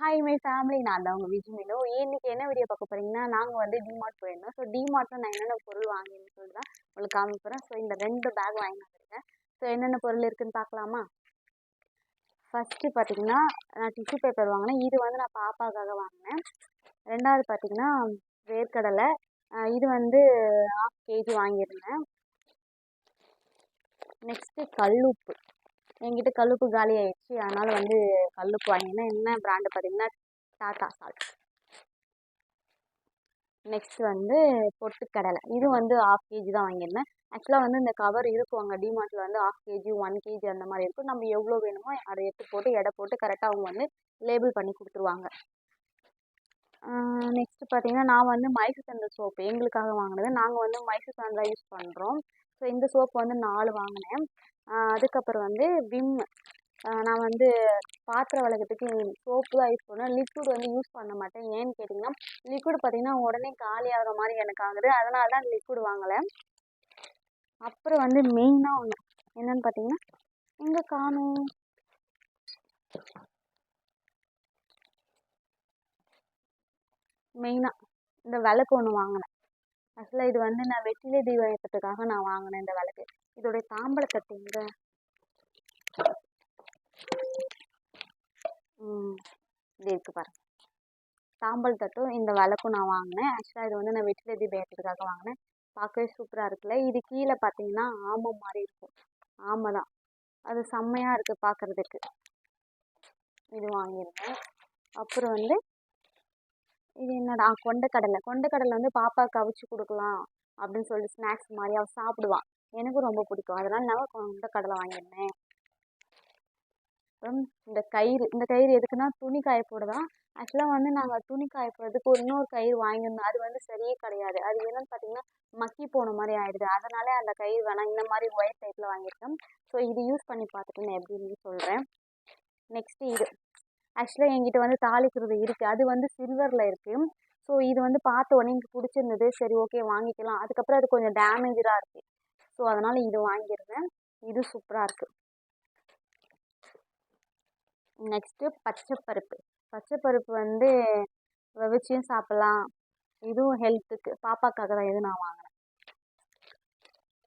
Hi my family நான் தான் உங்கள் விஜிமிலோ இன்னைக்கு என்ன வீடியோ பார்க்க போகிறீங்கன்னா நாங்கள் வந்து டிமார்ட் போயிருந்தோம். ஸோ டிமார்ட்டில் நான் என்னென்ன பொருள் வாங்கினு சொல்லி தான் உங்களுக்கு காமிக்கிறேன் ஸோ இந்த ரெண்டு பேக் வாங்கி வந்திருக்கேன். ஸோ என்னென்ன பொருள் இருக்குன்னு பார்க்கலாமா? ஃபஸ்ட்டு பார்த்தீங்கன்னா நான் டிஷ்யூ பேப்பர் வாங்கினேன். இது வந்து நான் பாப்பாக்காக வாங்கினேன். ரெண்டாவது பார்த்தீங்கன்னா வேர்க்கடலை. இது வந்து ஆஃப் கேஜி வாங்கியிருந்தேன். நெக்ஸ்ட்டு கல்லுப்பு என்கிட்ட கல்லுப்பு காலி ஆயிடுச்சு. அதனால் வந்து கல்லுப்பு வாங்கினேன் என்ன பிராண்டு பார்த்தீங்கன்னா டாட்டா சால்ட் நெக்ஸ்ட் வந்து பொட்டுக்கடலை. இது வந்து ஆஃப் கேஜி தான் வாங்கியிருந்தேன். ஆக்சுவலாக வந்து இந்த கவர் இருக்குவாங்க டிமார்ட்டில் வந்து ஆஃப் கேஜி ஒன் கேஜி அந்த மாதிரி இருக்கும். நம்ம எவ்வளோ வேணுமோ அதை எடுத்து போட்டு எடை போட்டு கரெக்டாக அவங்க வந்து லேபிள் பண்ணி கொடுத்துருவாங்க. நெக்ஸ்ட் பார்த்தீங்கன்னா நான் வந்து மைசூர் சாண்டல் சோப்பு எங்களுக்காக வாங்கினது. நாங்கள் வந்து மைசூர் சாண்டல் யூஸ் பண்ணுறோம் ஸோ இந்த சோப்பு வந்து நாலு வாங்கினேன். அதுக்கப்புறம் வந்து விம். நான் வந்து பாத்திரம் விளக்கத்துக்கு சோப்பு தான் யூஸ் பண்ணுவேன். லிக்விட் வந்து யூஸ் பண்ண மாட்டேன். ஏன்னு கேட்டிங்கன்னா லிக்விட் பார்த்தீங்கன்னா உடனே காலி ஆகிற மாதிரி எனக்கு ஆகுது. அதனால தான் லிக்விட் வாங்கலை. அப்புறம் வந்து மெயினாக ஒன்று என்னென்னு பார்த்தீங்கன்னா எங்கே காணும்? மெயினாக இந்த விளக்கு ஒன்று வாங்கினேன். ஆக்சுவலாக இது வந்து நான் வெற்றிலை தீபம் ஏற்றத்துக்காக நான் வாங்கினேன் இந்த விளக்கு. இதோடைய தாம்பழத்தட்டு எங்க? ம் இது இருக்கு பாருங்க. தாம்பல் தட்டும் இந்த விளக்கும் நான் வாங்கினேன். ஆக்சுவலாக இது வந்து நான் வெற்றிலை தீபம் வாங்கினேன். பார்க்கவே சூப்பராக இருக்குல்ல? இது கீழே பார்த்தீங்கன்னா ஆமை மாதிரி இருக்கும். ஆமை தான். அது செம்மையாக இருக்குது பார்க்குறதுக்கு. இது வாங்கியிருந்தேன். அப்புறம் வந்து இது என்னடா கொண்டக்கடலை கொண்டைக்கடலை கொண்டைக்கடலை வந்து பாப்பாவுக்கு அவிச்சு கொடுக்கலாம் அப்படின்னு சொல்லிட்டு ஸ்நாக்ஸ் மாதிரி அவள் சாப்பிடுவான். எனக்கும் ரொம்ப பிடிக்கும். அதனால நான் கொண்டைக்கடலை வாங்கியிருந்தேன். அப்புறம் இந்த கயிறு. இந்த கயிறு எதுக்குன்னா துணி காய போட தான் ஆக்சுவலாக வந்து நாங்கள் துணி காய போடுறதுக்கு ஒரு இன்னொரு கயிறு வாங்கியிருந்தோம். அது வந்து சரியே கிடையாது. அது என்னன்னு பார்த்தீங்கன்னா மக்கி போன மாதிரி ஆயிடுது. அதனால அந்த கயிறு வேணாம். இந்த மாதிரி ஒயர் டைப்பில் வாங்கியிருக்கேன். ஸோ இது யூஸ் பண்ணி பார்த்துட்டு நான் எப்படின்னு சொல்கிறேன் நெக்ஸ்ட்டு இது. ஆக்சுவலாக என்கிட்ட வந்து தாளிக்கிறது இருக்குது அது வந்து சில்வரில் இருக்குது ஸோ இது வந்து பார்த்த உடனே எனக்கு பிடிச்சிருந்தது. சரி ஓகே வாங்கிக்கலாம். அதுக்கப்புறம் அது கொஞ்சம் டேமேஜாக இருக்குது ஸோ அதனால் இது வாங்கியிருந்தேன் இது சூப்பராக இருக்குது நெக்ஸ்ட்டு பச்சைப்பருப்பு. பச்சைப்பருப்பு வந்து வெவிச்சியும் சாப்பிட்லாம். இதுவும் ஹெல்த்துக்கு பாப்பாக்காக தான் இது நான் வாங்கினேன்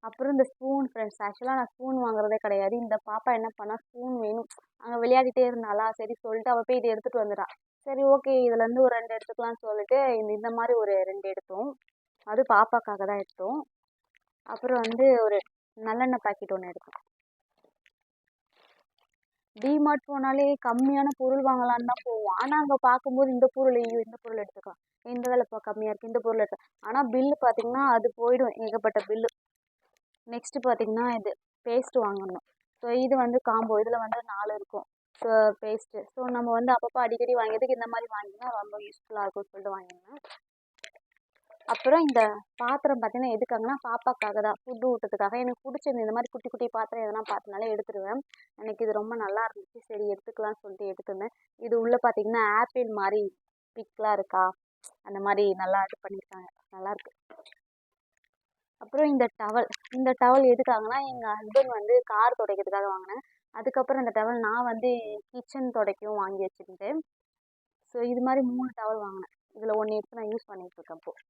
அப்புறம் இந்த ஸ்பூன் ஃப்ரெண்ட்ஸ் ஆக்சுவலாக நான் ஸ்பூன் வாங்குறதே கிடையாது. இந்த பாப்பா என்ன பண்ணா ஸ்பூன் வேணும். அங்கே விளையாடிட்டே இருந்தாளா? சரி சொல்லிட்டு அவள் போய் இதை எடுத்துகிட்டு வந்துட்டா. சரி ஓகே இதுலேருந்து ஒரு ரெண்டு எடுத்துக்கலாம்னு சொல்லிட்டு இந்த இந்த மாதிரி ஒரு ரெண்டு எடுத்தோம். அது பாப்பாக்காக தான் எடுத்தோம். அப்புறம் வந்து ஒரு நல்லெண்ணெய் பாக்கெட் ஒன்று எடுத்தோம். டிமார்ட் போனாலே கம்மியான பொருள் வாங்கலான்னு தான் போவோம். ஆனால் அங்கே பார்க்கும்போது இந்த பொருள் ஐயோ இந்த பொருள் எடுத்துக்கலாம். இந்த விலை இப்போ கம்மியாக இருக்குது இந்த பொருள் எடுத்து ஆனால் பில்லு பார்த்தீங்கன்னா அது போயிடும். ஏகப்பட்ட பில்லு நெக்ஸ்ட்டு பார்த்தீங்கன்னா இது பேஸ்ட் வாங்கணும். ஸோ இது வந்து காம்போ இதில் வந்து நாலு இருக்கும். ஸோ பேஸ்ட்டு ஸோ நம்ம வந்து அப்பப்போ அடிக்கடி வாங்கிறதுக்கு இந்த மாதிரி வாங்கினா ரொம்ப யூஸ்ஃபுல்லாக இருக்கும்னு சொல்லிட்டு வாங்கினேன் அப்புறம் இந்த பாத்திரம் பார்த்தீங்கன்னா எதுக்காகனா பாப்பாக்காக தான். ஃபுட்டு ஊட்டுறதுக்காக. எனக்கு பிடிச்சிருந்து இந்த மாதிரி குட்டி குட்டி பாத்திரம் எதனா பார்த்தனாலே எடுத்துருவேன். எனக்கு இது ரொம்ப நல்லா இருந்துச்சு. சரி எடுத்துக்கலாம்னு சொல்லிட்டு எடுத்துருந்தேன். இது உள்ளே பார்த்தீங்கன்னா ஆப்பிள் மாதிரி பிக்லாம் இருக்கா? அந்த மாதிரி நல்லா இது பண்ணியிருக்காங்க. நல்லாயிருக்கு அப்புறம் இந்த டவல் இந்த டவல் எதுக்காகனா எங்கள் ஹஸ்பண்ட் வந்து கார் துடைக்கிறதுக்காக வாங்கினேன். அதுக்கப்புறம் இந்த டவல் நான் வந்து கிச்சன் துடைக்கவும் வாங்கி வச்சுருந்தேன். ஸோ இது மாதிரி மூணு டவல் வாங்கினேன். இதில் ஒன்று எடுத்து நான் யூஸ் பண்ணிகிட்ருக்கேன் இப்போது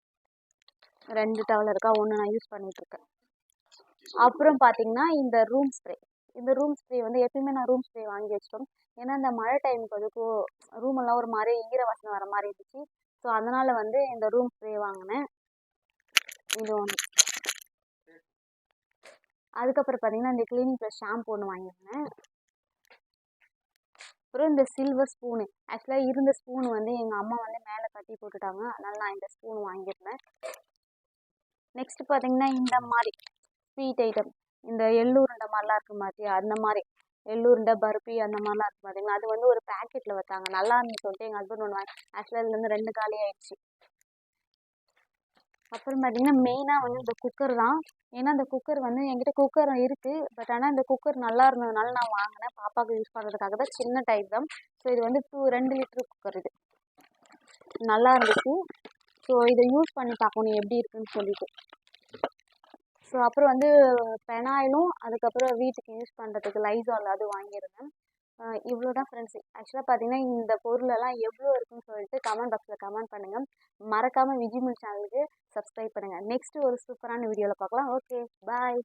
ரெண்டு டவல் இருக்கா ஒன்று நான் யூஸ் பண்ணிகிட்ருக்கேன் இருக்கேன். அப்புறம் பார்த்தீங்கன்னா இந்த ரூம் ஸ்ப்ரே இந்த ரூம் ஸ்ப்ரே வந்து எப்பயுமே நான் ரூம் ஸ்ப்ரே வாங்கி வச்சிட்டோம் ஏன்னா இந்த மழை டைமுக்கு அதுக்கும் ரூம் எல்லாம் ஒரு மாதிரி ஈர வாசனை வர மாதிரி இருந்துச்சு. ஸோ அதனால் வந்து இந்த ரூம் ஸ்ப்ரே வாங்கினேன். இது ஒன்று அதுக்கப்புறம் பார்த்தீங்கன்னா இந்த கிளீனிங் ப்ளஸ் ஷாம்பு ஒன்று வாங்கியிருந்தேன். அப்புறம் இந்த சில்வர் ஸ்பூனு ஆக்சுவலாக இருந்த ஸ்பூன் வந்து எங்கள் அம்மா வந்து மேலே கட்டி போட்டுட்டாங்க. அதனால் நான் இந்த ஸ்பூன் வாங்கியிருந்தேன். நெக்ஸ்ட் பார்த்தீங்கன்னா இந்த மாதிரி ஸ்வீட் ஐட்டம் இந்த எள்ளூருண்டை மாதிரிலாம் இருக்கு மாதிரி அந்த மாதிரி. எள்ளூருண்டை பருப்பி அந்த மாதிரிலாம் இருக்கு பார்த்தீங்கன்னா அது வந்து ஒரு பேக்கெட்டில் வைத்தாங்க நல்லா இருந்துச்சு சொல்லிட்டு எங்கள் ஹஸ்பண்ட் ஒன்று வாங்கி ஆக்சுவலாக இதுலேருந்து ரெண்டு காலி ஆயிடுச்சு அப்புறம் பார்த்தீங்கன்னா மெயினாக வந்து இந்த குக்கர் தான். ஏன்னா இந்த குக்கர் வந்து என்கிட்ட குக்கர் இருக்குது பட் ஆனால் இந்த குக்கர் நல்லா இருந்ததுனால நான் வாங்கினேன். பாப்பாவுக்கு யூஸ் பண்ணுறதுக்காக தான் சின்ன டைப் தான். ஸோ இது வந்து டூ ரெண்டு லிட்டர் குக்கர் இது. நல்லா இருந்துச்சு. ஸோ இதை யூஸ் பண்ணி பார்க்கணும் எப்படி இருக்குன்னு சொல்லிட்டு. ஸோ அப்புறம் வந்து பெனாயிலும் அதுக்கப்புறம் வீட்டுக்கு யூஸ் பண்ணுறதுக்கு லைசால் அது வாங்கியிருந்தேன். இவ்வளோ தான் ஃப்ரெண்ட்ஸ் ஆக்சுவலாக பார்த்தீங்கன்னா இந்த பொருளெல்லாம் எவ்வளோ இருக்குன்னு சொல்லிட்டு கமெண்ட் பாக்ஸில் கமெண்ட் பண்ணுங்கள் மறக்காமல் விஜிமில் சேனலுக்கு சப்ஸ்கிரைப் பண்ணுங்கள் நெக்ஸ்ட்டு ஒரு சூப்பரான வீடியோவில் பார்க்கலாம் ஓகே பாய்